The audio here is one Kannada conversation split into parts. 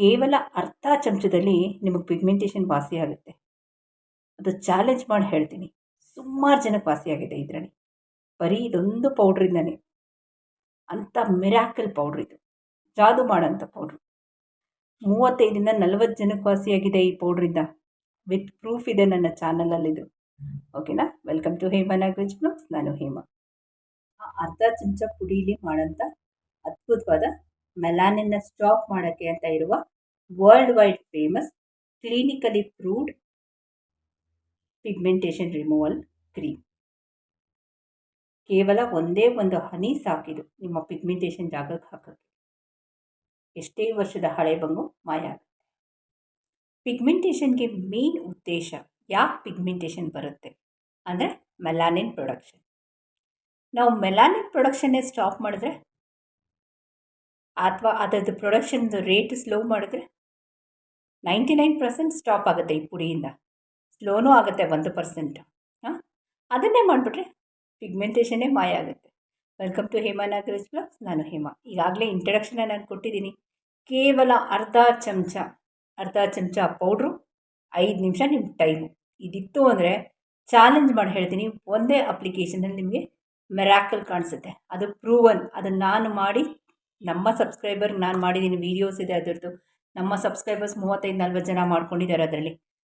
ಕೇವಲ ಅರ್ಧ ಚಮಚದಲ್ಲಿ ನಿಮಗೆ ಪಿಗ್ಮೆಂಟೇಷನ್ ವಾಸಿ ಆಗುತ್ತೆ. ಅದು ಚಾಲೆಂಜ್ ಮಾಡಿ ಹೇಳ್ತೀನಿ. ಸುಮಾರು ಜನಕ್ಕೆ ವಾಸಿಯಾಗಿದೆ ಇದರಲ್ಲಿ. ಬರೀ ಇದೊಂದು ಪೌಡ್ರಿಂದನೇ ಅಂಥ ಮಿರಾಕಲ್ ಪೌಡ್ರ್ ಇದು. ಜಾದು ಮಾಡೋಂಥ ಪೌಡ್ರು ಮೂವತ್ತೈದರಿಂದ ನಲ್ವತ್ತು ಜನಕ್ಕೆ ವಾಸಿಯಾಗಿದೆ ಈ ಪೌಡ್ರಿಂದ ವಿತ್ ಪ್ರೂಫ್ ಇದೆ ನನ್ನ ಚಾನಲಲ್ಲಿದು ಓಕೆನಾ welcome to Hema Nagaraj blogs ನಾನು ಹೇಮಾ. ಅರ್ಧ ಚಮಚ ಪುಡೀಲಿ ಮಾಡೋಂಥ ಅದ್ಭುತವಾದ ಮೆಲಾನಿನ್ನ ಸ್ಟಾಪ್ ಮಾಡೋಕ್ಕೆ ಅಂತ ಇರುವ world wide famous clinically proved pigmentation removal cream ಕೇವಲ ಒಂದೇ ಒಂದು ಹನಿ ಸಾಕಿದು ನಿಮ್ಮ ಪಿಗ್ಮೆಂಟೇಷನ್ ಜಾಗಕ್ಕೆ ಹಾಕೋಕ್ಕೆ. ಎಷ್ಟೇ ವರ್ಷದ ಹಳೆ ಬಂಗು ಮಾಯ ಪಿಗ್ಮೆಂಟೇಷನ್ಗೆ ಮೇನ್ ಉದ್ದೇಶ ಯಾಕೆ ಪಿಗ್ಮೆಂಟೇಷನ್ ಬರುತ್ತೆ? ಅಂದರೆ ಮೆಲಾನಿನ್ ಪ್ರೊಡಕ್ಷನ್ ನಾವು ಮೆಲಾನಿನ್ ಪ್ರೊಡಕ್ಷನ್ನೇ ಸ್ಟಾಪ್ ಮಾಡಿದ್ರೆ ಅಥವಾ ಅದರದ್ದು ಪ್ರೊಡಕ್ಷನ್ದು ರೇಟ್ ಸ್ಲೋ ಮಾಡಿದ್ರೆ ನೈಂಟಿ ನೈನ್ ಪರ್ಸೆಂಟ್ ಸ್ಟಾಪ್ ಆಗುತ್ತೆ ಈ ಪುಡಿಯಿಂದ. ಸ್ಲೋನೂ ಆಗುತ್ತೆ ಒಂದು ಪರ್ಸೆಂಟ್. ಹಾಂ? ಅದನ್ನೇ ಮಾಡಿಬಿಟ್ರೆ ಪಿಗ್ಮೆಂಟೇಷನ್ನೇ ಮಾಯ ಆಗುತ್ತೆ. Welcome to Hema Nagaraj blogs. ನಾನು ಹೇಮಾ. ಈಗಾಗಲೇ ಇಂಟ್ರಡಕ್ಷನ್ನ ನಾನು ಕೊಟ್ಟಿದ್ದೀನಿ. ಕೇವಲ ಅರ್ಧ ಚಮಚ ಅರ್ಧ ಚಮಚ ಪೌಡ್ರು, ಐದು ನಿಮಿಷ ನಿಮ್ಮ ಟೈಮು. ಇದಿತ್ತು ಅಂದರೆ ಚಾಲೆಂಜ್ ಮಾಡಿ ಹೇಳ್ತೀನಿ. ಒಂದೇ ಅಪ್ಲಿಕೇಶನಲ್ಲಿ ನಿಮಗೆ ಮೆರಾಕಲ್ ಕಾಣಿಸುತ್ತೆ. ಅದು ಪ್ರೂವನ್. ಅದನ್ನು ನಾನು ಮಾಡಿ ನಮ್ಮ ಸಬ್ಸ್ಕ್ರೈಬರ್ ನಾನು ಮಾಡಿದ್ದೀನಿ ವೀಡಿಯೋಸ್ ಇದೆ ಅದರದ್ದು. ನಮ್ಮ ಸಬ್ಸ್ಕ್ರೈಬರ್ಸ್ ಮೂವತ್ತೈದು, ನಲ್ವತ್ತು ಜನ ಮಾಡ್ಕೊಂಡಿದ್ದಾರೆ ಅದರಲ್ಲಿ.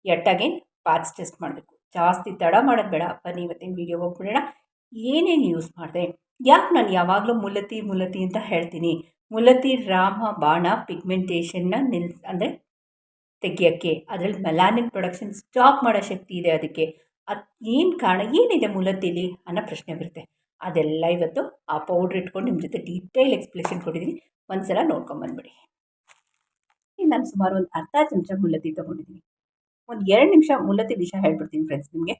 ಎಟ್ಟಾಗೇನು ಪಾಚ್ ಟೆಸ್ಟ್ ಮಾಡಬೇಕು. ಜಾಸ್ತಿ ತಡ ಮಾಡೋದು ಬೇಡ. ಬನ್ನಿ ಇವತ್ತಿನ ವೀಡಿಯೋ ಹೋಗ್ಬಿಡೋಣ. ಏನೇನು ಯೂಸ್ ಮಾಡಿದೆ? ಯಾಕೆ ನಾನು ಯಾವಾಗಲೂ ಮುಲತಿ ಮುಲತಿ ಅಂತ ಹೇಳ್ತೀನಿ. ಮುಲತಿ, ರಾಮ, ಬಾಣ ಪಿಗ್ಮೆಂಟೇಷನ್ನ ನಿಲ್, ಅಂದರೆ ತೆಗಿಯೋಕ್ಕೆ. ಅದರಲ್ಲಿ ಮೆಲಾನಿನ್ ಪ್ರೊಡಕ್ಷನ್ ಸ್ಟಾಪ್ ಮಾಡೋ ಶಕ್ತಿ ಇದೆ ಅದಕ್ಕೆ. ಅದು ಏನು ಕಾರಣ? ಏನಿದೆ ಮುಲತಿಲಿ ಅನ್ನೋ ಪ್ರಶ್ನೆ ಬರುತ್ತೆ. ಅದೆಲ್ಲ ಇವತ್ತು ಆ ಪೌಡ್ರ್ ಇಟ್ಕೊಂಡು ನಿಮ್ಮ ಜೊತೆ ಡೀಟೇಲ್ ಎಕ್ಸ್ಪ್ಲೇಷನ್ ಕೊಟ್ಟಿದ್ದೀನಿ ಒಂದು ಸಲ ನೋಡ್ಕೊಂಬಂದ್ಬಿಡಿ ನಾನು ಸುಮಾರು ಒಂದು ಅರ್ಧ ಚಮಚ ಮೂಲತಿ ತೊಗೊಂಡಿದ್ದೀನಿ ಒಂದು ಎರಡು ನಿಮಿಷ ಮುಲತಿ ವಿಷಯ ಹೇಳ್ಬಿಡ್ತೀನಿ ಫ್ರೆಂಡ್ಸ್ ನಿಮಗೆ.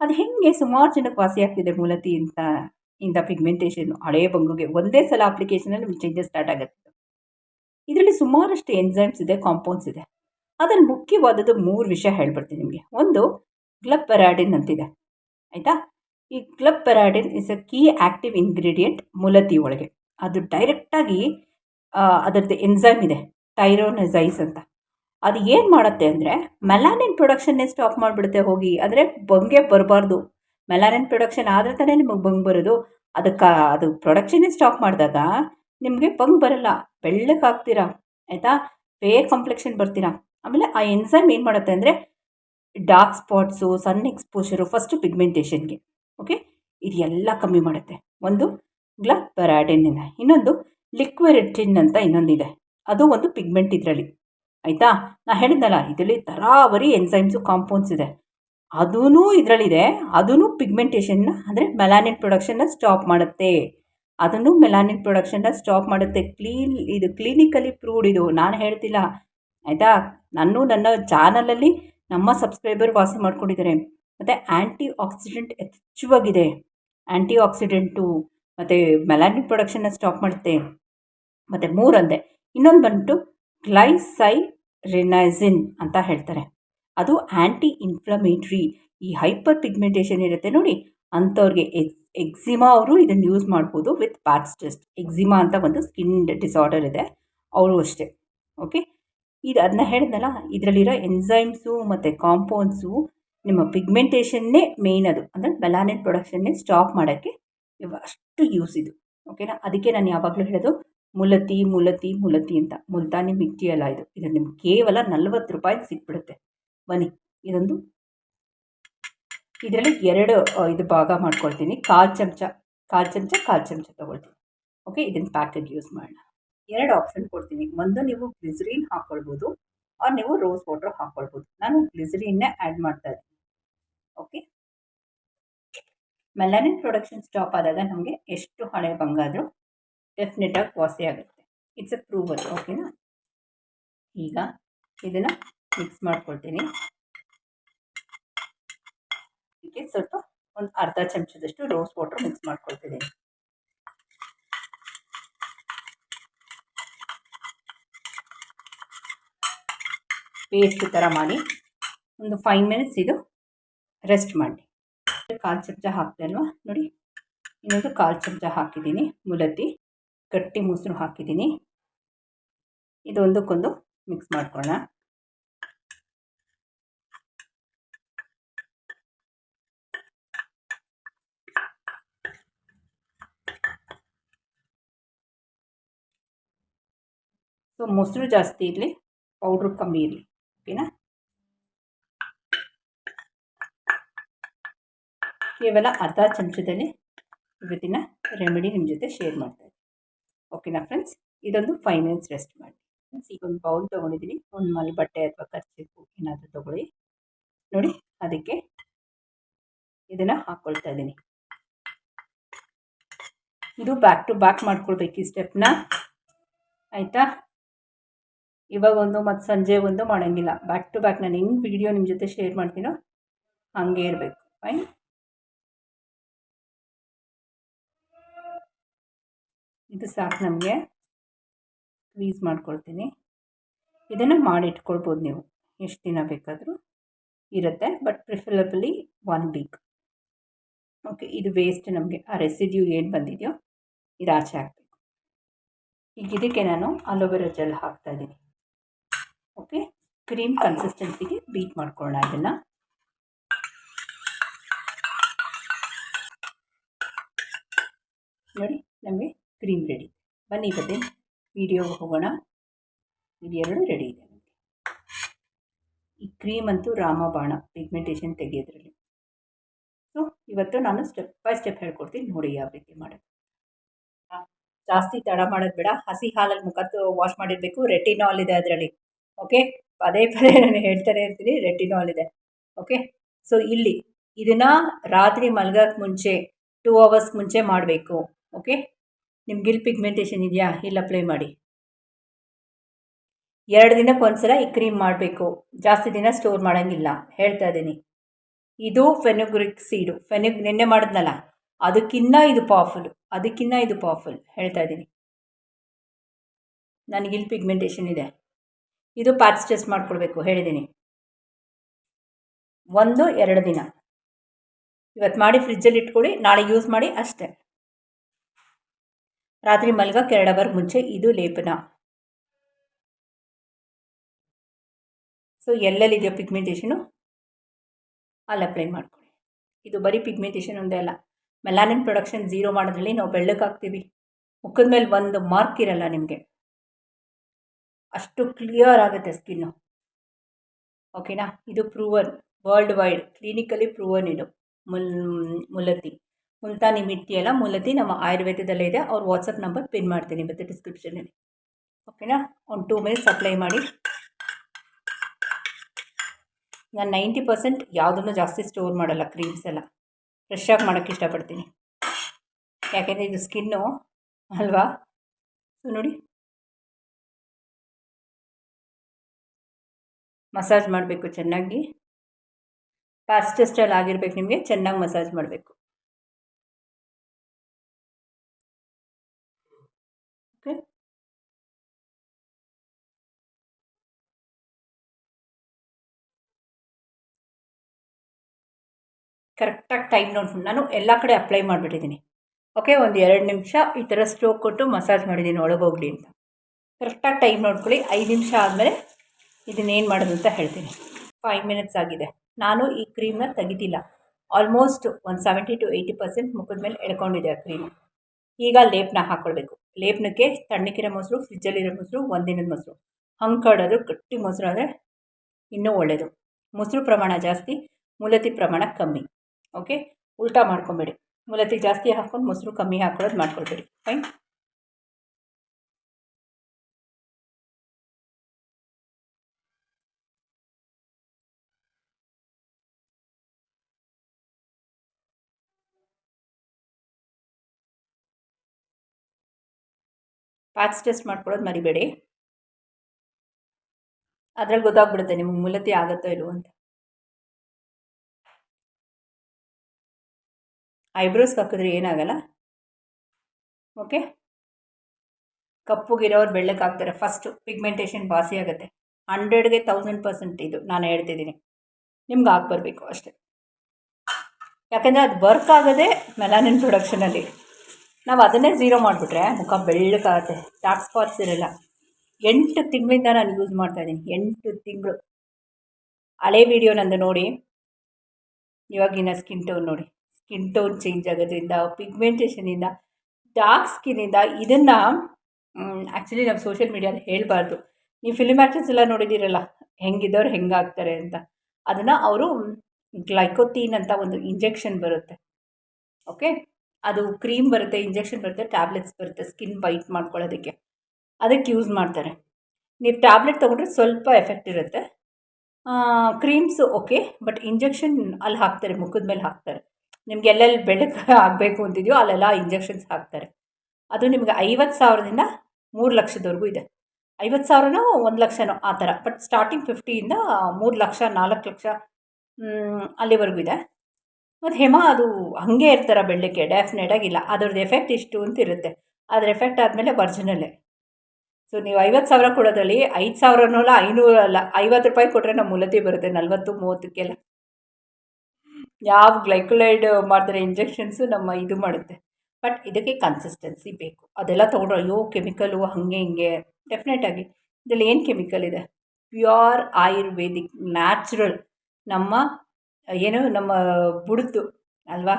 ಅದು ಹೇಗೆ ಸುಮಾರು ಜನಕ್ಕೆ ವಾಸಿ ಆಗ್ತಿದೆ ಮೂಲತಿ ಅಂತ ಇಂಥ ಪಿಗ್ಮೆಂಟೇಷನ್ ಹಳೇ ಬಂಗುಗೆ. ಒಂದೇ ಸಲ ಅಪ್ಲಿಕೇಶನಲ್ಲಿ ಚೇಂಜಸ್ ಸ್ಟಾರ್ಟ್ ಆಗುತ್ತೆ. ಇದರಲ್ಲಿ ಸುಮಾರಷ್ಟು ಎನ್ಸೈಮ್ಸ್ ಇದೆ ಕಾಂಪೌಂಡ್ಸ್ ಇದೆ. ಅದರಲ್ಲಿ ಮುಖ್ಯವಾದದ್ದು ಮೂರು ವಿಷಯ ಹೇಳ್ಬಿಡ್ತೀನಿ ನಿಮಗೆ. ಒಂದು ಗ್ಲಬ್ ಪೆರಾಡಿನ್ ಅಂತಿದೆ. ಆಯಿತಾ? ಈ glabridin is a key active ingredient ಮುಲತಿ ಒಳಗೆ. ಅದು ಡೈರೆಕ್ಟಾಗಿ ಅದರದ್ದು ಎನ್ಸೈಮ್ ಇದೆ ಟೈರೋನೆಸೈಸ್ ಅಂತ. ಅದು ಏನು ಮಾಡುತ್ತೆ ಅಂದರೆ ಮೆಲಾನಿನ್ ಪ್ರೊಡಕ್ಷನ್ನೇ ಸ್ಟಾಪ್ ಮಾಡಿಬಿಡುತ್ತೆ ಹೋಗಿ, ಅಂದರೆ ಬಂಗೆ ಬರಬಾರ್ದು. ಮೆಲಾನಿನ್ ಪ್ರೊಡಕ್ಷನ್ ಆದರೆ ತಾನೇ ನಿಮಗೆ ಬಂಗ್ ಬರೋದು. ಅದಕ್ಕೆ, ಅದು ಪ್ರೊಡಕ್ಷನ್ನೇ ಸ್ಟಾಪ್ ಮಾಡಿದಾಗ ನಿಮಗೆ ಬಂಗ್ ಬರಲ್ಲ. ಬೆಳ್ಳಕ್ಕಾಗ್ತೀರಾ ಆಯಿತಾ? ಫೇರ್ ಕಾಂಪ್ಲೆಕ್ಷನ್ ಬರ್ತೀರಾ. ಆಮೇಲೆ ಆ ಎನ್ಸೈಮ್ ಏನು ಮಾಡುತ್ತೆ ಅಂದರೆ dark spots sun exposure first ಪಿಗ್ಮೆಂಟೇಷನ್ಗೆ okay? ಇದು ಎಲ್ಲ ಕಮ್ಮಿ ಮಾಡುತ್ತೆ. ಒಂದು ಗ್ಲ ಇದೆ ಇನ್ನೊಂದು ಲಿಕ್ವಿರಿಟಿನ್ ಅಂತ ಇನ್ನೊಂದಿದೆ. ಅದು ಒಂದು ಪಿಗ್ಮೆಂಟ್ ಇದರಲ್ಲಿ. ಆಯಿತಾ? ನಾ ಹೇಳಿದ್ನಲ್ಲ, ಇದರಲ್ಲಿ ತರಾವರಿ ಎನ್ಸೈಮ್ಸು, ಕಾಂಪೌಂಡ್ಸ್ ಇದೆ. ಅದೂ ಇದರಲ್ಲಿದೆ. ಅದೂ ಪಿಗ್ಮೆಂಟೇಷನ್ನ, ಅಂದರೆ ಮೆಲಾನಿನ್ ಪ್ರೊಡಕ್ಷನ್ನ ಸ್ಟಾಪ್ ಮಾಡುತ್ತೆ. ಅದನ್ನು ಮೆಲಾನಿನ್ ಪ್ರೊಡಕ್ಷನ್ನ ಸ್ಟಾಪ್ ಮಾಡುತ್ತೆ. ಕ್ಲೀನ್, ಇದು ಕ್ಲಿನಿಕಲಿ ಪ್ರೂವ್ಡ್ ಇದು. ನಾನು ಹೇಳ್ತಿಲ್ಲ. ಆಯಿತಾ? ನಾನು ನನ್ನ ಚಾನಲಲ್ಲಿ ನಮ್ಮ ಸಬ್ಸ್ಕ್ರೈಬರ್ ವಾಸಿ ಮಾಡ್ಕೊಂಡಿದ್ದಾರೆ. ಮತ್ತು ಆ್ಯಂಟಿ ಆಕ್ಸಿಡೆಂಟ್ ಹೆಚ್ಚುವಾಗಿದೆ. ಆ್ಯಂಟಿ ಆಕ್ಸಿಡೆಂಟು ಮತ್ತು ಮೆಲಾನಿಕ್ ಪ್ರೊಡಕ್ಷನ್ನ ಸ್ಟಾಪ್ ಮಾಡುತ್ತೆ. ಮತ್ತು ಮೂರಂದೆ, ಇನ್ನೊಂದು ಬಂದ್ಬಿಟ್ಟು ಗ್ಲೈಸೈ ರಿನೈಸಿನ್ ಅಂತ ಹೇಳ್ತಾರೆ. ಅದು ಆ್ಯಂಟಿ ಇನ್ಫ್ಲಮೇಟ್ರಿ ಈ ಹೈಪರ್ ಪಿಗ್ಮೆಂಟೇಷನ್ ಇರುತ್ತೆ ನೋಡಿ, ಅಂಥವ್ರಿಗೆ ಎಕ್ಸ್ ಎಕ್ಸಿಮಾ ಅವರು ಇದನ್ನು ಯೂಸ್ ಮಾಡ್ಬೋದು ವಿತ್ ಪ್ಯಾಚ್ ಟೆಸ್ಟ್ ಎಕ್ಸಿಮಾ ಅಂತ ಒಂದು ಸ್ಕಿನ್ ಡಿಸಾರ್ಡರ್ ಇದೆ, ಅವರು ಅಷ್ಟೇ ಓಕೆ ಇದು ಅದನ್ನ ಹೇಳಿದ್ನಲ್ಲ, ಇದರಲ್ಲಿರೋ ಎನ್ಸೈಮ್ಸು ಮತ್ತು ಕಾಂಪೌಂಡ್ಸು ನಿಮ್ಮ ಪಿಗ್ಮೆಂಟೇಷನ್ನೇ ಮೇಯ್ನ್ ಅದು. ಅಂದರೆ ಮೆಲಾನಿನ್ ಪ್ರೊಡಕ್ಷನ್ನೇ ಸ್ಟಾಪ್ ಮಾಡೋಕ್ಕೆ ಅಷ್ಟು ಯೂಸ್ ಇದು. ಓಕೆನಾ ಅದಕ್ಕೆ ನಾನು ಯಾವಾಗಲೂ ಹೇಳೋದು ಮುಲತಿ ಮುಲತಿ ಮುಲತಿ ಅಂತ. ಮುಲ್ತಾನಿ ಮಿಟ್ಟಿ ಅಲ್ಲ ಇದು. ಇದು ನಿಮ್ಗೆ ಕೇವಲ ನಲ್ವತ್ತು ರೂಪಾಯಿಗೆ ಸಿಕ್ಬಿಡುತ್ತೆ. ಬನ್ನಿ, ಇದೊಂದು ಇದರಲ್ಲಿ ಎರಡು ಇದು ಭಾಗ ಮಾಡ್ಕೊಳ್ತೀನಿ. ಕಾಲು ಚಮಚ ಕಾಲು ಚಮಚ ಕಾಲು ಚಮಚ ತೊಗೊಳ್ತೀನಿ. ಓಕೆ ಇದನ್ನು ಪ್ಯಾಕಿಗೆ ಯೂಸ್ ಮಾಡೋಣ. ಎರಡು ಆಪ್ಷನ್ ಕೊಡ್ತೀನಿ. ಒಂದು ನೀವು ಗ್ಲಿಸರಿನ್ ಹಾಕ್ಕೊಳ್ಬೋದು ಆರ್ ನೀವು ರೋಸ್ ವಾಟರ್ ಹಾಕ್ಕೊಳ್ಬೋದು ನಾನು ಗ್ಲಿಸರಿನ್ನೇ ಆ್ಯಡ್ ಮಾಡ್ತಾ ಇದ್ದೀನಿ. ಓಕೆ ಮೆಲಾನಿನ್ ಪ್ರೊಡಕ್ಷನ್ ಸ್ಟಾಪ್ ಆದಾಗ ನಮಗೆ ಎಷ್ಟು ಹಳೆ ಬಂಗಾದರೂ ಡೆಫಿನೆಟಾಗಿ ವಾಸಿ ಆಗುತ್ತೆ. ಇಟ್ಸ್ ಎ ಪ್ರೂವಲ್ ಓಕೆನಾ ಈಗ ಇದನ್ನು ಮಿಕ್ಸ್ ಮಾಡ್ಕೊಳ್ತೀನಿ. ಇದಕ್ಕೆ ಸ್ವಲ್ಪ ಒಂದು ಅರ್ಧ ಚಮಚದಷ್ಟು ರೋಸ್ ವಾಟರ್ ಮಿಕ್ಸ್ ಮಾಡ್ಕೊಳ್ತಿದ್ದೀನಿ ಪೇಸ್ಟ್ ಥರ ಮಾಡಿ. ಒಂದು ಫೈವ್ ಮಿನಿಟ್ಸ್ ಇದು ರೆಸ್ಟ್ ಮಾಡಿ. ಕಾಲು ಚಮಚ ಹಾಕಿದೆ ನೋಡಿ. ಇನ್ನೊಂದು ಕಾಲು ಚಮಚ ಹಾಕಿದ್ದೀನಿ. ಮುಲತಿ ಗಟ್ಟಿ ಮೊಸರು ಹಾಕಿದ್ದೀನಿ. ಇದು ಒಂದಕ್ಕೊಂದು ಮಿಕ್ಸ್ ಮಾಡ್ಕೊಳ್ಳೋಣ. ಸೊ ಮೊಸರು ಜಾಸ್ತಿ ಇರಲಿ ಪೌಡ್ರು ಕಮ್ಮಿ ಇರಲಿ ಓಕೆನಾ ಕೇವಲ ಅರ್ಧ ಚಮಚದಲ್ಲಿ ಇವತ್ತಿನ ರೆಮಿಡಿ ನಿಮ್ಮ ಜೊತೆ ಶೇರ್ ಮಾಡ್ತಾ ಇದ್ದೀನಿ. ಓಕೆನಾ ಫ್ರೆಂಡ್ಸ್ ಇದೊಂದು ಫೈವ್ ಮಿನಿಟ್ಸ್ ರೆಸ್ಟ್ ಮಾಡಿ. ಫ್ರೆಂಡ್ಸ್ ಈಗ ಒಂದು ಬೌಲ್ ತೊಗೊಂಡಿದ್ದೀನಿ. ಒಂದು ಮಲ್ ಬಟ್ಟೆ ಅಥವಾ ಕರ್ಚಿಪ್ಪು ಏನಾದರೂ ತೊಗೊಳ್ಳಿ. ನೋಡಿ, ಅದಕ್ಕೆ ಇದನ್ನು ಹಾಕ್ಕೊಳ್ತಾ ಇದ್ದೀನಿ. ಇದು ಬ್ಯಾಕ್ ಟು ಬ್ಯಾಕ್ ಮಾಡ್ಕೊಳ್ಬೇಕು ಈ ಸ್ಟೆಪ್ನ ಆಯಿತಾ? ಇವಾಗ ಒಂದು ಮತ್ತು ಸಂಜೆ ಒಂದು ಮಾಡೋಂಗಿಲ್ಲ. ಬ್ಯಾಕ್ ಟು ಬ್ಯಾಕ್ ನಾನು ಹೆಂಗೆ ವಿಡಿಯೋ ನಿಮ್ಮ ಜೊತೆ ಶೇರ್ ಮಾಡ್ತೀನೋ ಹಾಗೆ ಇರಬೇಕು. ಫೈನ್ ಇದು ಸಾಕು ನಮಗೆ. ಕ್ವೀಸ್ ಮಾಡ್ಕೊಳ್ತೀನಿ. ಇದನ್ನು ಮಾಡಿಟ್ಕೊಳ್ಬೋದು ನೀವು. ಎಷ್ಟು ದಿನ ಬೇಕಾದರೂ ಇರುತ್ತೆ but preferably one week okay ಇದು ವೇಸ್ಟ್ ನಮಗೆ, ಆ ರೆಸಿಡ್ಯೂ ಏನು ಬಂದಿದೆಯೋ, ಇದು ಆಚೆ ಹಾಕಬೇಕು. ಈಗ ಇದಕ್ಕೆ ನಾನು ಅಲೋವೆರಾ ಜೆಲ್ ಹಾಕ್ತಾಯಿದ್ದೀನಿ ಓಕೆ ಕ್ರೀಮ್ ಕನ್ಸಿಸ್ಟೆನ್ಸಿಗೆ ಬೀಟ್ ಮಾಡ್ಕೊಳ್ಳೋಣ ಅದನ್ನು ನೋಡಿ, ನಮಗೆ ಕ್ರೀಮ್ ರೆಡಿ ಬನ್ನಿ ಕತೆ. ವಿಡಿಯೋಗೆ ಹೋಗೋಣ. ಇದೆರಡು ರೆಡಿ ಇದೆ ನಮಗೆ. ಈ ಕ್ರೀಮ್ ಅಂತೂ ರಾಮಬಾಣ ಪಿಗ್ಮೆಂಟೇಷನ್ ತೆಗೆಯೋದ್ರಲ್ಲಿ. ಸೊ ಇವತ್ತು ನಾನು ಸ್ಟೆಪ್ ಬೈ ಸ್ಟೆಪ್ ಹೇಳ್ಕೊಡ್ತೀನಿ. ನೋಡಿ ಯಾವ ರೀತಿ ಮಾಡೋದು. ಜಾಸ್ತಿ ತಡ ಮಾಡೋದು ಬೇಡ. ಹಸಿ ಹಾಲಲ್ಲಿ ಮುಖ ವಾಶ್ ಮಾಡಿರಬೇಕು. ರೆಟಿನಾಲ್ ಇದೆ ಅದರಲ್ಲಿ. ಓಕೆ ಪದೇ ಪದೇ ನಾನು ಹೇಳ್ತಾನೆ ಇರ್ತೀನಿ. ರೆಟಿನಾಲ್ ಇದೆ. ಓಕೆ ಸೊ ಇಲ್ಲಿ ಇದನ್ನು ರಾತ್ರಿ ಮಲ್ಗೋಕ್ಕೆ ಮುಂಚೆ ಟೂ ಅವರ್ಸ್ ಮುಂಚೆ ಮಾಡಬೇಕು. ಓಕೆ ನಿಮ್ಗೆ ಗಿಲ್ ಪಿಗ್ಮೆಂಟೇಷನ್ ಇದೆಯಾ? ಇಲ್ಲಿ ಅಪ್ಲೈ ಮಾಡಿ. ಎರಡು ದಿನಕ್ಕೆ ಒಂದ್ಸಲ ಈ ಕ್ರೀಮ್ ಮಾಡಬೇಕು. ಜಾಸ್ತಿ ದಿನ ಸ್ಟೋರ್ ಮಾಡೋಂಗಿಲ್ಲ. ಹೇಳ್ತಾ ಇದ್ದೀನಿ. ಇದು ಫೆನುಗ್ರಿಕ್ ಸೀಡು ಫೆನುಗ್ ನಿನ್ನೆ ಮಾಡಿದ್ನಲ್ಲ? ಅದಕ್ಕಿನ್ನ ಇದು ಪವರ್ಫುಲ್ ಅದಕ್ಕಿನ್ನ ಇದು ಪವರ್ಫುಲ್ ಹೇಳ್ತಾ ಇದ್ದೀನಿ. ನನಗಿಲ್ಲಿ ಪಿಗ್ಮೆಂಟೇಷನ್ ಇದೆ. ಇದು ಪ್ಯಾಚ್ ಟೆಸ್ಟ್ ಮಾಡ್ಕೊಳ್ಬೇಕು ಹೇಳಿದ್ದೀನಿ. ಒಂದು, ಎರಡು ದಿನ. ಇವತ್ತು ಮಾಡಿ ಫ್ರಿಜ್ಜಲ್ಲಿ ಇಟ್ಕೊಳ್ಳಿ, ನಾಳೆ ಯೂಸ್ ಮಾಡಿ ಅಷ್ಟೇ. ರಾತ್ರಿ ಮಲ್ಗಕ್ಕೆ ಎರಡು ಅವರ್ ಮುಂಚೆ ಇದು ಲೇಪನ. ಸೊ ಎಲ್ಲೆಲ್ಲಿದೆಯೋ ಪಿಗ್ಮೆಂಟೇಷನು ಅಲ್ಲಿ ಅಪ್ಲೈ ಮಾಡ್ಕೊಳ್ಳಿ. ಇದು ಬರೀ ಪಿಗ್ಮೆಂಟೇಷನ್ ಒಂದೇ ಅಲ್ಲ. ಮೆಲಾನಿನ್ ಪ್ರೊಡಕ್ಷನ್ ಝೀರೋ ಮಾಡೋದ್ರಲ್ಲಿ ನಾವು ಬೆಳ್ಳಕ್ಕಾಗ್ತೀವಿ ಮುಖದ ಮೇಲೆ ಒಂದು ಮಾರ್ಕ್ ಇರಲ್ಲ ನಿಮಗೆ. ಅಷ್ಟು ಕ್ಲಿಯರ್ ಆಗುತ್ತೆ ಸ್ಕಿನ್ನು ಓಕೆನಾ ಇದು proven world wide clinically proven ಇದು. ಮುಲ್ ಮುಲತಿ ಮುಲ್ತಾನಿ ಮಿಟ್ಟಿ ಅಲ್ಲ ಮೂಲತಿ ನಮ್ಮ ಆಯುರ್ವೇದದಲ್ಲೇ ಇದೆ. ಅವ್ರ ವಾಟ್ಸಪ್ ನಂಬರ್ ಪಿನ್ ಮಾಡ್ತೀನಿ ಮತ್ತು ಡಿಸ್ಕ್ರಿಪ್ಷನಲ್ಲಿ ಓಕೆನಾ ಒಂದು ಟೂ ಮಿನಿಟ್ಸ್ ಅಪ್ಲೈ ಮಾಡಿ. ನಾನು ನೈಂಟಿ ಪರ್ಸೆಂಟ್ ಯಾವುದನ್ನು ಜಾಸ್ತಿ ಸ್ಟೋರ್ ಮಾಡಲ್ಲ ಕ್ರೀಮ್ಸ್ ಎಲ್ಲ. ಫ್ರೆಶ್ ಆಗಿ ಮಾಡೋಕ್ಕೆ ಇಷ್ಟಪಡ್ತೀನಿ. ಯಾಕೆಂದರೆ ಇದು ಸ್ಕಿನ್ನು ಅಲ್ವಾ? ಸೊ ನೋಡಿ. ಮಸಾಜ್ ಮಾಡಬೇಕು ಚೆನ್ನಾಗಿ. ಫಾಸ್ಟೆಸ್ಟಲ್ಲಿ ಆಗಿರ್ಬೇಕು ನಿಮಗೆ, ಚೆನ್ನಾಗಿ ಮಸಾಜ್ ಮಾಡಬೇಕು. ಕರೆಕ್ಟಾಗಿ ಟೈಮ್ ನೋಡ್ಕೊಂಡು ನಾನು ಎಲ್ಲ ಕಡೆ ಅಪ್ಲೈ ಮಾಡಿಬಿಟ್ಟಿದ್ದೀನಿ. ಓಕೆ, ಒಂದು ಎರಡು ನಿಮಿಷ ಈ ಥರ ಸ್ಟ್ರೋಕ್ ಕೊಟ್ಟು ಮಸಾಜ್ ಮಾಡಿದ್ದೀನಿ ಒಳಗೋಗಲಿ ಅಂತ. ಕರೆಕ್ಟಾಗಿ ಟೈಮ್ ನೋಡ್ಕೊಳ್ಳಿ, ಐದು ನಿಮಿಷ ಆದಮೇಲೆ ಇದನ್ನೇನು ಮಾಡೋದು ಅಂತ ಹೇಳ್ತೀನಿ. ಫೈವ್ ಮಿನಿಟ್ಸ್ ಆಗಿದೆ. ನಾನು ಈ ಕ್ರೀಮ್ನ ತೆಗಿತಿಲ್ಲ. ಆಲ್ಮೋಸ್ಟ್ ಒಂದು ಸೆವೆಂಟಿ ಟು ಏಯ್ಟಿ ಪರ್ಸೆಂಟ್ ಮುಖದ ಮೇಲೆ ಎಳ್ಕೊಂಡಿದೆ ಆ ಕ್ರೀಮ್ ಈಗ ಲೇಪನ ಹಾಕ್ಕೊಳ್ಬೇಕು ಲೇಪನಕ್ಕೆ ತಣ್ಣಕ್ಕಿರೋ ಮೊಸರು, ಫ್ರಿಜ್ಜಲ್ಲಿರೋ ಮೊಸರು, ಒಂದಿನದ ಮೊಸರು. ಹಂಗೆ ಕಡೋದು ಗಟ್ಟಿ ಮೊಸರು ಆದರೆ ಇನ್ನೂ ಒಳ್ಳೆಯದು ಮೊಸರು ಪ್ರಮಾಣ ಜಾಸ್ತಿ, ಮೂಲತಿ ಪ್ರಮಾಣ ಕಮ್ಮಿ. ಓಕೆ? ಉಲ್ಟಾ ಮಾಡ್ಕೊಬೇಡಿ. ಮೂಲತಿ ಜಾಸ್ತಿ ಹಾಕ್ಕೊಂಡು ಮೊಸರು ಕಮ್ಮಿ ಹಾಕೊಳ್ಳೋದು ಮಾಡ್ಕೊಳ್ಬೇಡಿ. ಫೈನ್ ಪ್ಯಾಚ್ ಟೆಸ್ಟ್ ಮಾಡ್ಕೊಳ್ಳೋದು ಮರಿಬೇಡಿ. ಅದ್ರಲ್ಲಿ ಗೊತ್ತಾಗ್ಬಿಡುತ್ತೆ ನಿಮ್ಗೆ ಮೂಲತಿ ಆಗುತ್ತೋ ಇಲ್ವೋ ಅಂತ. ಐಬ್ರೋಸ್ಗೆ ಹಾಕಿದ್ರೆ ಏನಾಗಲ್ಲ. ಓಕೆ ಕಪ್ಪುಗಿರೋರು ಬೆಳ್ಳಕ್ಕೆ ಹಾಕ್ತಾರೆ. ಫಸ್ಟು ಪಿಗ್ಮೆಂಟೇಷನ್ ಬಾಸಿ ಆಗುತ್ತೆ. ಹಂಡ್ರೆಡ್ಗೆ ತೌಸಂಡ್ ಪರ್ಸೆಂಟ್ ಇದು ನಾನು ಹೇಳ್ತಿದ್ದೀನಿ. ನಿಮ್ಗೆ ಹಾಕಿ ಬರಬೇಕು ಅಷ್ಟೇ. ಯಾಕೆಂದರೆ ಅದು ವರ್ಕ್ ಆಗೋದೇ ಮೆಲಾನಿನ್ ಪ್ರೊಡಕ್ಷನಲ್ಲಿ ನಾವು ಅದನ್ನೇ ಝೀರೋ ಮಾಡಿಬಿಟ್ರೆ ಮುಖ ಬೆಳ್ಳಕ್ಕಾಗುತ್ತೆ ಡಾರ್ಕ್ ಸ್ಪಾಟ್ಸ್ ಇರಲ್ಲ. ಎಂಟು ತಿಂಗಳಿಂದ ನಾನು ಯೂಸ್ ಮಾಡ್ತಾ ಇದ್ದೀನಿ. ಎಂಟು ತಿಂಗಳು. ಹಳೆ ವಿಡಿಯೋ ನಂದು ನೋಡಿ. ಇವಾಗಿನ ಸ್ಕಿನ್ ಟೋನ್ ನೋಡಿ. ಸ್ಕಿನ್ ಟೋನ್ ಚೇಂಜ್ ಆಗೋದ್ರಿಂದ ಪಿಗ್ಮೆಂಟೇಷನಿಂದ ಡಾರ್ಕ್ ಸ್ಕಿನ್ನಿಂದ ಇದನ್ನು ಆ್ಯಕ್ಚುಲಿ ನಾವು ಸೋಷಿಯಲ್ ಮೀಡಿಯಾದಲ್ಲಿ ಹೇಳಬಾರ್ದು. ನೀವು ಫಿಲ್ಮ್ ಆ್ಯಕ್ಟರ್ಸ್ ಎಲ್ಲ ನೋಡಿದ್ದೀರಲ್ಲ, ಹೆಂಗಿದ್ದವ್ರು ಹೆಂಗಾಗ್ತಾರೆ ಅಂತ. ಅದನ್ನು ಅವರು ಗ್ಲೈಕೋತೀನ್ ಅಂತ ಒಂದು ಇಂಜೆಕ್ಷನ್ ಬರುತ್ತೆ. ಓಕೆ ಅದು ಕ್ರೀಮ್ ಬರುತ್ತೆ ಇಂಜೆಕ್ಷನ್ ಬರುತ್ತೆ ಟ್ಯಾಬ್ಲೆಟ್ಸ್ ಬರುತ್ತೆ ಸ್ಕಿನ್ ವೈಟ್ ಮಾಡ್ಕೊಳ್ಳೋದಕ್ಕೆ. ಅದಕ್ಕೆ ಯೂಸ್ ಮಾಡ್ತಾರೆ. ನೀವು ಟ್ಯಾಬ್ಲೆಟ್ ತೊಗೊಂಡ್ರೆ ಸ್ವಲ್ಪ ಎಫೆಕ್ಟ್ ಇರುತ್ತೆ. ಕ್ರೀಮ್ಸು ಓಕೆ ಬಟ್ ಇಂಜೆಕ್ಷನ್ ಅಲ್ಲಿ ಹಾಕ್ತಾರೆ, ಮುಖದ ಮೇಲೆ ಹಾಕ್ತಾರೆ. ನಿಮ್ಗೆ ಎಲ್ಲೆಲ್ಲಿ ಬೆಳಕು ಆಗಬೇಕು ಅಂತಿದೆಯೋ ಅಲ್ಲೆಲ್ಲ ಇಂಜೆಕ್ಷನ್ಸ್ ಹಾಕ್ತಾರೆ. ಅದು ನಿಮಗೆ ಐವತ್ತು ಸಾವಿರದಿಂದ ಮೂರು ಲಕ್ಷದವರೆಗೂ ಇದೆ. ಐವತ್ತು ಸಾವಿರನೋ ಒಂದು ಲಕ್ಷನೋ ಆ ಥರ. ಬಟ್ ಸ್ಟಾರ್ಟಿಂಗ್ ಫಿಫ್ಟಿಯಿಂದ ಮೂರು ಲಕ್ಷ, ನಾಲ್ಕು ಲಕ್ಷ ಅಲ್ಲಿವರೆಗೂ ಇದೆ. ಮತ್ತು ಹೆಮ, ಅದು ಹಾಗೆ ಇರ್ತಾರೆ ಬೆಳಗ್ಗೆ ಡೆಫಿನೆಟಾಗಿಲ್ಲ ಅದ್ರದ್ದು ಎಫೆಕ್ಟ್ ಇಷ್ಟು ಅಂತ ಇರುತ್ತೆ. ಅದ್ರ ಎಫೆಕ್ಟ್ ಆದಮೇಲೆ ಒರ್ಜಿನಲ್ಲೇ ಸೊ ನೀವು ಐವತ್ತು ಸಾವಿರ ಕೊಡೋದ್ರಲ್ಲಿ ಐದು ಸಾವಿರನೂ ಅಲ್ಲ ಐನೂರು ಅಲ್ಲ ಐವತ್ತು ರೂಪಾಯಿ ಕೊಟ್ಟರೆ ನಮ್ಮ ಮೂಲತಿ ಬರುತ್ತೆ. ನಲ್ವತ್ತು, ಮೂವತ್ತಕ್ಕೆಲ್ಲ. ಯಾವ ಗ್ಲೈಕೊಲೈಡ್ ಮಾಡಿದ್ರೆ ಇಂಜೆಕ್ಷನ್ಸು ನಮ್ಮ ಇದು ಮಾಡುತ್ತೆ. ಬಟ್ ಇದಕ್ಕೆ ಕನ್ಸಿಸ್ಟೆನ್ಸಿ ಬೇಕು. ಅದೆಲ್ಲ ತೊಗೊಂಡ್ರೆ, ಅಯ್ಯೋ, ಕೆಮಿಕಲು ಹಾಗೆ, ಹಿಂಗೆ. ಡೆಫಿನೆಟಾಗಿ ಇದರಲ್ಲಿ ಏನು ಕೆಮಿಕಲ್ ಇದೆ? Pure ayurvedic, natural. ನಮ್ಮ, ಏನು, ನಮ್ಮ ಬುಡದ್ದು ಅಲ್ವಾ?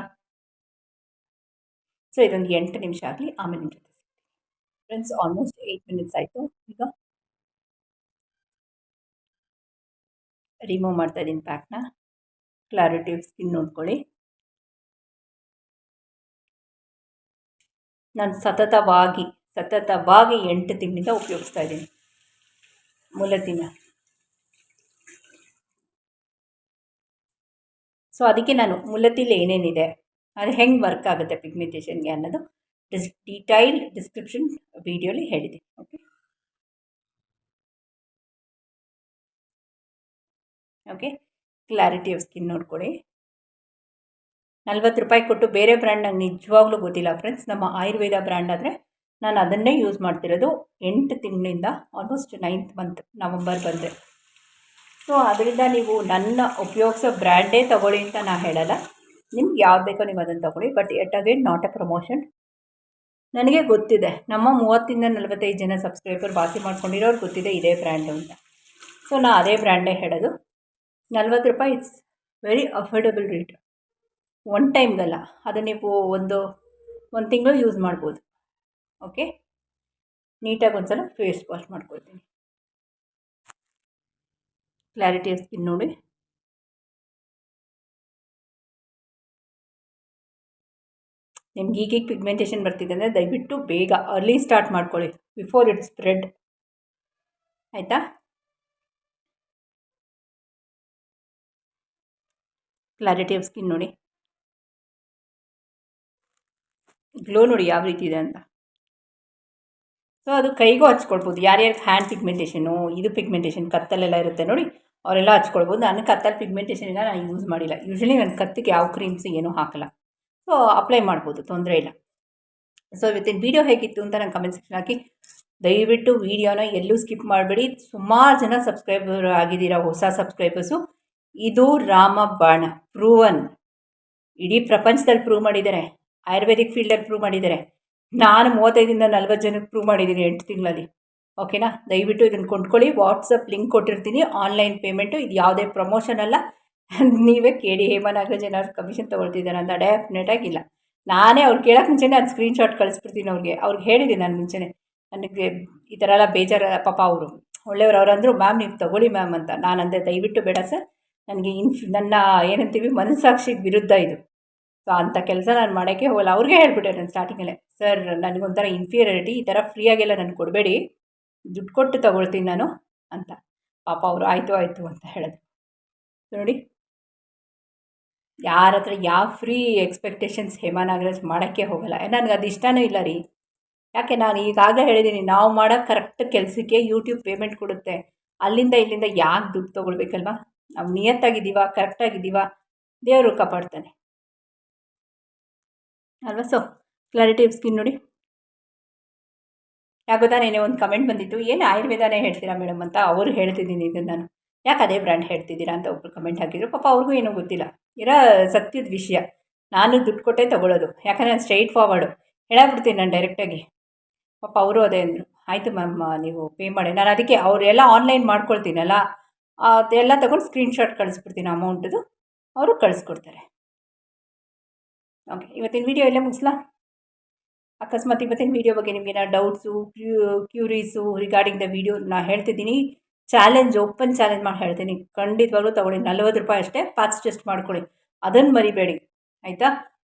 ಸೊ ಇದೊಂದು ಎಂಟು ನಿಮಿಷ ಆಗಲಿ, ಆಮೇಲೆ ಜೊತೆ ಫ್ರೆಂಡ್ಸ್ ಆಲ್ಮೋಸ್ಟ್ ಏಯ್ಟ್ ಮಿನಿಟ್ಸ್ ಆಯಿತು. ಈಗ ರಿಮೂವ್ ಮಾಡ್ತಾ ಇದ್ದೀನಿ ಪ್ಯಾಕ್ನ ಕ್ಲಾರಿಟಿ ಸ್ಕಿನ್ ನೋಡ್ಕೊಳ್ಳಿ. ನಾನು ಸತತವಾಗಿ ಸತತವಾಗಿ ಎಂಟು ತಿಂಗಳಿಂದ ಉಪಯೋಗಿಸ್ತಾ ಇದ್ದೀನಿ. ಮೂಲತಿನ ಸೊ ಅದಕ್ಕೆ ನಾನು ಮುಲತಿಲಿ ಏನೇನಿದೆ, ಅದು ಹೆಂಗೆ ವರ್ಕ್ ಆಗುತ್ತೆ ಪಿಗ್ಮೆಂಟೇಷನ್ಗೆ ಅನ್ನೋದು ಡಿಸ್ ಡೀಟೈಲ್ಡ್ ಡಿಸ್ಕ್ರಿಪ್ಷನ್ ವಿಡಿಯೋಲಿ ಹೇಳಿದೆ okay okay clarity of skin ನೋಡ್ಕೊಳ್ಳಿ ನಲ್ವತ್ತು ರೂಪಾಯಿ ಕೊಟ್ಟು ಬೇರೆ ಬ್ರ್ಯಾಂಡ್ ನಂಗೆ ನಿಜವಾಗ್ಲೂ ಗೊತ್ತಿಲ್ಲ ಫ್ರೆಂಡ್ಸ್ ನಮ್ಮ ಆಯುರ್ವೇದ ಬ್ರ್ಯಾಂಡ್ ಆದರೆ ನಾನು ಅದನ್ನೇ ಯೂಸ್ ಮಾಡ್ತಿರೋದು ಎಂಟು ತಿಂಗಳಿಂದ ಆಲ್ಮೋಸ್ಟ್ ನೈನ್ತ್ ಮಂತ್ ನವಂಬರ್ ಬಂದರೆ. ಸೊ ಅದರಿಂದ ನೀವು ನನ್ನ ಉಪಯೋಗಿಸೋ ಬ್ರ್ಯಾಂಡೇ ತೊಗೊಳ್ಳಿ ಅಂತ ನಾನು ಹೇಳಲ್ಲ. ನಿಮ್ಗೆ ಯಾವ್ದು ಬೇಕೋ ನೀವು ಅದನ್ನು ತೊಗೊಳ್ಳಿ. But at again not a promotion ನನಗೆ ಗೊತ್ತಿದೆ. ನಮ್ಮ ಮೂವತ್ತಿಂದ ನಲವತ್ತೈದು ಜನ ಸಬ್ಸ್ಕ್ರೈಬರ್ ಬಾಕಿ ಮಾಡ್ಕೊಂಡಿರೋರು ಗೊತ್ತಿದೆ ಇದೇ ಬ್ರ್ಯಾಂಡು ಅಂತ. ಸೊ ನಾನು ಅದೇ ಬ್ರ್ಯಾಂಡೇ ಹೇಳೋದು. ನಲ್ವತ್ತು ರೂಪಾಯಿ it's very affordable rate. One ಟೈಮ್ಗಲ್ಲ ಅದು ನೀವು ಒಂದು ಒಂದು ತಿಂಗಳು ಯೂಸ್ ಮಾಡ್ಬೋದು. ಓಕೆ ನೀಟಾಗಿ ಒಂದು ಸಲ ಫೇಸ್ ವಾಶ್ ಮಾಡ್ಕೊಳ್ತೀನಿ ಕ್ಲಾರಿಟಿ ಸ್ಕಿನ್ ನೋಡಿ. ನಿಮ್ಗೆ ಈಗೀಗ ಪಿಗ್ಮೆಂಟೇಷನ್ ಬರ್ತಿದೆ ಅಂದರೆ ದಯವಿಟ್ಟು ಬೇಗ ಅರ್ಲಿ ಸ್ಟಾರ್ಟ್ ಮಾಡ್ಕೊಳ್ಳಿ ಬಿಫೋರ್ ಇಟ್ ಸ್ಪ್ರೆಡ್ ಆಯಿತಾ? ಕ್ಲಾರಿಟಿ ಆಫ್ ಸ್ಕಿನ್ ನೋಡಿ. ಗ್ಲೋ ನೋಡಿ ಯಾವ ರೀತಿ ಇದೆ ಅಂತ. ಸೊ ಅದು ಕೈಗೂ ಹಚ್ಕೊಳ್ಬೋದು. ಯಾರ್ಯಾರಿಗೆ ಹ್ಯಾಂಡ್ ಪಿಗ್ಮೆಂಟೇಷನು ಇದು ಪಿಗ್ಮೆಂಟೇಷನ್ ಕತ್ತಲೆಲ್ಲ ಇರುತ್ತೆ ನೋಡಿ, ಅವರೆಲ್ಲ ಹಚ್ಕೊಳ್ಬೋದು. ನಾನು ಕತ್ತಲ್ಲಿ ಪಿಗ್ಮೆಂಟೇಷನಿಂದ ನಾನು ಯೂಸ್ ಮಾಡಿಲ್ಲ. ಯೂಶ್ವಲಿ ನನ್ನ ಕತ್ತಿಗೆ ಯಾವ ಕ್ರೀಮ್ಸ್ ಏನೂ ಹಾಕಲ್ಲ. ಸೊ ಅಪ್ಲೈ ಮಾಡ್ಬೋದು, ತೊಂದರೆ ಇಲ್ಲ. ಸೊ ಇವತ್ತಿನ ವೀಡಿಯೋ ಹೇಗಿತ್ತು ಅಂತ ನಾನು ಕಮೆಂಟ್ ಸೆಕ್ಷನ್ ಹಾಕಿ. ದಯವಿಟ್ಟು ವೀಡಿಯೋನ ಎಲ್ಲೂ ಸ್ಕಿಪ್ ಮಾಡಬೇಡಿ. ಸುಮಾರು ಜನ ಸಬ್ಸ್ಕ್ರೈಬರ್ ಆಗಿದ್ದೀರಾ ಹೊಸ ಸಬ್ಸ್ಕ್ರೈಬರ್ಸು ಇದು ರಾಮ ಬಾಣ ಪ್ರೂವನ್ ಇಡೀ ಪ್ರಪಂಚದಲ್ಲಿ ಪ್ರೂವ್ ಮಾಡಿದ್ದಾರೆ ಆಯುರ್ವೇದಿಕ್ ಫೀಲ್ಡಲ್ಲಿ ಪ್ರೂವ್ ಮಾಡಿದ್ದಾರೆ ನಾನು ಮೂವತ್ತೈದಿಂದ ನಲ್ವತ್ತು ಜನಕ್ಕೆ ಪ್ರೂವ್ ಮಾಡಿದ್ದೀನಿ ಎಂಟು ತಿಂಗಳಲ್ಲಿ. ಓಕೆನಾ ದಯವಿಟ್ಟು ಇದನ್ನು ಕೊಂಡ್ಕೊಳ್ಳಿ. ವಾಟ್ಸಪ್ ಲಿಂಕ್ ಕೊಟ್ಟಿರ್ತೀನಿ. ಆನ್ಲೈನ್ ಪೇಮೆಂಟು ಇದು ಯಾವುದೇ ಪ್ರಮೋಷನ್ ಅಲ್ಲ. ನೀವೇ ಕೇಳಿ. ಹೇಮ ನಾಗರಾಜ್ ಏನಾದ್ರು ಕಮಿಷನ್ ತೊಗೊಳ್ತಿದ್ದಾರೆ ಅಂತ ಡೆಫಿನೆಟಾಗಿಲ್ಲ ನಾನೇ ಅವ್ರು ಕೇಳೋಕೆ ಮುಂಚೆನೇ ಅದು ಸ್ಕ್ರೀನ್ಶಾಟ್ ಕಳಿಸ್ಬಿಡ್ತೀನಿ ಅವ್ರಿಗೆ. ಅವ್ರಿಗೆ ಹೇಳಿದ್ದೀನಿ ನಾನು ಮುಂಚೆನೇ. ನನಗೆ ಈ ಥರ ಎಲ್ಲ ಬೇಜಾರ ಪಾಪ ಅವರು. ಒಳ್ಳೆಯವ್ರು ಅವ್ರು ಅಂದರು ಮ್ಯಾಮ್ ನೀವು ತಗೊಳ್ಳಿ ಮ್ಯಾಮ್ ಅಂತ. ನಾನು ಅಂದೆ ದಯವಿಟ್ಟು ಬೇಡ ಸರ್. ನನಗೆ ಇನ್ಫ್ ನನ್ನ ಏನಂತೀವಿ ಮನಸ್ಸಾಕ್ಷಿಗೆ ವಿರುದ್ಧ ಇದು. ಸೊ ಅಂಥ ಕೆಲಸ ನಾನು ಮಾಡೋಕ್ಕೆ ಹೋಗಲ್ಲ. ಅವ್ರಿಗೆ ಹೇಳ್ಬಿಟ್ಟೆ ನಾನು ಸ್ಟಾರ್ಟಿಂಗಲ್ಲೇ ಸರ್ ನನಗೊಂಥರ ಇನ್ಫೀರಿಯರಿಟಿ ಈ ಥರ ಫ್ರೀಯಾಗೆಲ್ಲ ನಾನು ಕೊಡಬೇಡಿ. ದುಡ್ಡು ಕೊಟ್ಟು ತಗೊಳ್ತೀನಿ ನಾನು, ಅಂತ. ಪಾಪ ಅವರು, ಆಯಿತು ಆಯಿತು, ಅಂತ ಹೇಳಿದ್ರು. ನೋಡಿ. ಯಾರ ಹತ್ರ ಯಾವ ಫ್ರೀ ಎಕ್ಸ್ಪೆಕ್ಟೇಷನ್ಸ್ ಹೇಮಾ ನಾಗರಾಜ್ ಮಾಡೋಕ್ಕೆ ಹೋಗಲ್ಲ. ನನಗೆ ಅದು ಇಷ್ಟನೂ ಇಲ್ಲ ರೀ. ಯಾಕೆ, ನಾನು ಈಗಾಗಲೇ ಹೇಳಿದ್ದೀನಿ ನಾವು ಮಾಡೋ ಕರೆಕ್ಟ್ ಕೆಲಸಕ್ಕೆ ಯೂಟ್ಯೂಬ್ ಪೇಮೆಂಟ್ ಕೊಡುತ್ತೆ. ಅಲ್ಲಿಂದ ಇಲ್ಲಿಂದ ಯಾಕೆ ದುಡ್ಡು ತೊಗೊಳ್ಬೇಕಲ್ವಾ? ನಾವು ನಿಯತ್ತಾಗಿದ್ದೀವ ಕರೆಕ್ಟಾಗಿದ್ದೀವ ದೇವರು ಕಾಪಾಡ್ತಾನೆ. ಅಲ್ವಾ? ಸೊ ಕ್ಲಾರಿಟಿ ಆಫ್ ಸ್ಕಿನ್ ನೋಡಿ. ಯಾಕೋದಾ ನೆನೆ ಒಂದು ಕಮೆಂಟ್ ಬಂದಿತ್ತು. ಏನು ಆಯುರ್ವೇದನೇ ಹೇಳ್ತೀರಾ ಮೇಡಮ್ ಅಂತ ಅವರು ಹೇಳ್ತಿದ್ದೀನಿ ಇದನ್ನು ನಾನು. ಯಾಕೆ ಅದೇ ಬ್ರ್ಯಾಂಡ್ ಹೇಳ್ತಿದ್ದೀರಾ ಅಂತ ಒಬ್ಬರು ಕಮೆಂಟ್ ಹಾಕಿದ್ರು. ಪಾಪ ಅವ್ರಿಗೂ ಏನೂ ಗೊತ್ತಿಲ್ಲ. ಇರೋ ಸತ್ಯದ ವಿಷಯ. ನಾನು ದುಡ್ಡು ಕೊಟ್ಟೆ ತೊಗೊಳ್ಳೋದು. ಯಾಕಂದರೆ ನಾನು ಸ್ಟ್ರೈಟ್ ಫಾರ್ವರ್ಡು ಹೇಳಾಬಿಡ್ತೀನಿ ನಾನು ಡೈರೆಕ್ಟಾಗಿ ಪಾಪ ಅವರು ಅದೇ ಅಂದರು. ಆಯಿತು ಮ್ಯಾಮ್ ನೀವು ಪೇ ಮಾಡಿ. ನಾನು ಅದಕ್ಕೆ ಅವರೆಲ್ಲ ಆನ್ಲೈನ್ ಮಾಡ್ಕೊಳ್ತೀನಲ್ಲ. ಅದೆಲ್ಲ ತಗೊಂಡು ಸ್ಕ್ರೀನ್ಶಾಟ್ ಕಳಿಸ್ಬಿಡ್ತೀನಿ ಅಮೌಂಟ್ದು ಅವರು ಕಳಿಸ್ಕೊಡ್ತಾರೆ. ಓಕೆ ಇವತ್ತಿನ ವೀಡಿಯೋ ಇಲ್ಲೇ ಮುಗಿಸ್ಲಾ? ಅಕಸ್ಮಾತ್ ಇವತ್ತಿನ ವೀಡಿಯೋ ಬಗ್ಗೆ ನಿಮಗೆ ಡೌಟ್ಸು ಕ್ಯೂ ಕ್ಯೂರೀಸು ರಿಗಾರ್ಡಿಂಗ್ ದ ವೀಡಿಯೋ ನಾನು ಹೇಳ್ತಿದ್ದೀನಿ. ಚಾಲೆಂಜ್ ಓಪನ್ ಚಾಲೆಂಜ್ ಮಾಡಿ ಹೇಳ್ತೀನಿ. ಖಂಡಿತವಾಗ್ಲೂ ತೊಗೊಳ್ಳಿ. ನಲ್ವತ್ತು ರೂಪಾಯಿ ಅಷ್ಟೇ ಪ್ಯಾಚ್ ಟೆಸ್ಟ್ ಮಾಡ್ಕೊಳ್ಳಿ. ಅದನ್ನು ಮರಿಬೇಡಿ. ಆಯಿತಾ?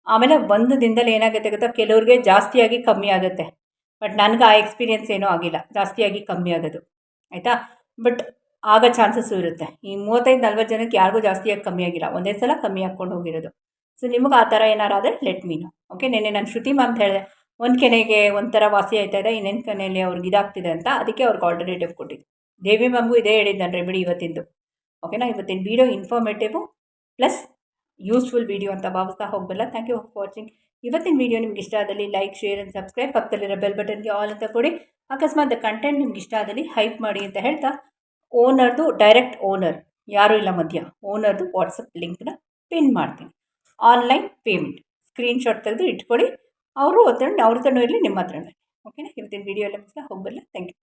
ಆಮೇಲೆ ಒಂದು ದಿನದಲ್ಲಿ ಏನಾಗುತ್ತೆ ಗೊತ್ತಾ? ಕೆಲವ್ರಿಗೆ ಜಾಸ್ತಿಯಾಗಿ ಕಮ್ಮಿ ಆಗುತ್ತೆ. ಬಟ್ ನನಗೆ ಆ ಎಕ್ಸ್ಪೀರಿಯೆನ್ಸ್ ಏನೂ ಆಗಿಲ್ಲ. ಜಾಸ್ತಿಯಾಗಿ ಕಮ್ಮಿ ಆಗೋದು. ಆಯಿತಾ? ಬಟ್ ಆಗೋ ಚಾನ್ಸಸ್ಸು ಇರುತ್ತೆ. ಈ ಮೂವತ್ತೈದು, ನಲ್ವತ್ತು ಜನಕ್ಕೆ ಯಾರಿಗೂ ಜಾಸ್ತಿಯಾಗಿ ಕಮ್ಮಿ ಆಗಿಲ್ಲ. ಒಂದೇ ಸಲ ಕಮ್ಮಿ ಹಾಕ್ಕೊಂಡು ಹೋಗಿರೋದು. ಸೊ ನಿಮಗೆ ಆ ಥರ ಏನಾರು ಆದರೆ ಲೆಟ್ ಮೀನು ಓಕೆ ನೆನ್ನೆ ನಾನು ಶ್ರುತಿ ಮ್ಯಾಮ್ ಹೇಳಿದೆ. ಒಂದು ಕೆನೆಗೆ ಒಂಥರ ವಾಸಿ ಆಯ್ತಾ ಇದೆ ಇನ್ನೊಂದು ಕೆನೆಯಲ್ಲಿ ಅವ್ರಿಗೆ ಇದಾಗ್ತಿದೆ ಅಂತ ಅದಕ್ಕೆ ಅವ್ರಿಗೆ ಆಲ್ಟರ್ನೇಟಿವ್ ಕೊಟ್ಟಿದ್ದು. ದೇವಿ ಮ್ಯಾಮ್ಗೂ ಇದೇ ಹೇಳಿದ್ದಾನೆ ನಾನು ರೆಮಿಡಿ ಇವತ್ತಿಂದು ಓಕೆನಾ ಇವತ್ತಿನ video informative plus useful video ಅಂತ ಭಾವಿಸ್ತಾ ಹೋಗಬಲ್ಲ. ಥ್ಯಾಂಕ್ ಯು ಫಾರ್ ವಾಚಿಂಗ್ ಇವತ್ತಿನ ವೀಡಿಯೋ ನಿಮ್ಗೆ ಇಷ್ಟ ಆದಲ್ಲಿ ಲೈಕ್ ಶೇರ್ ಆ್ಯಂಡ್ ಸಬ್ಸ್ಕ್ರೈಬ್ ಪಕ್ಕದಲ್ಲಿರೋ ಬೆಲ್ ಬಟನ್ಗೆ ಆಲ್ ಅಂತ ಕೊಡಿ. ಅಕಸ್ಮಾತ್ ಕಂಟೆಂಟ್ ನಿಮ್ಗೆ ಇಷ್ಟ ಆದಲ್ಲಿ ಹೈಪ್ ಮಾಡಿ ಅಂತ ಹೇಳ್ತಾ ಓನರ್ದು ಡೈರೆಕ್ಟ್ ಓನರ್ ಯಾರೂ ಇಲ್ಲ ಮಧ್ಯ. ಓನರ್ದು ವಾಟ್ಸಪ್ ಲಿಂಕ್ನ ಪಿನ್ ಮಾಡ್ತೀನಿ. ಆನ್ಲೈನ್ ಪೇಮೆಂಟ್ ಸ್ಕ್ರೀನ್ಶಾಟ್ ತೆಗೆದು ಇಟ್ಕೊಳ್ಳಿ. ಅವರು ಹತ್ರ ಅವ್ರ ಹತ್ರನೂ ಇರಲಿ, ನಿಮ್ಮ ಹತ್ರನೂ ಓಕೆನಾ ಇವತ್ತಿನ ವೀಡಿಯೋ ಎಲ್ಲ ಮುಗಿಸ್ತಾ ಥ್ಯಾಂಕ್ ಯು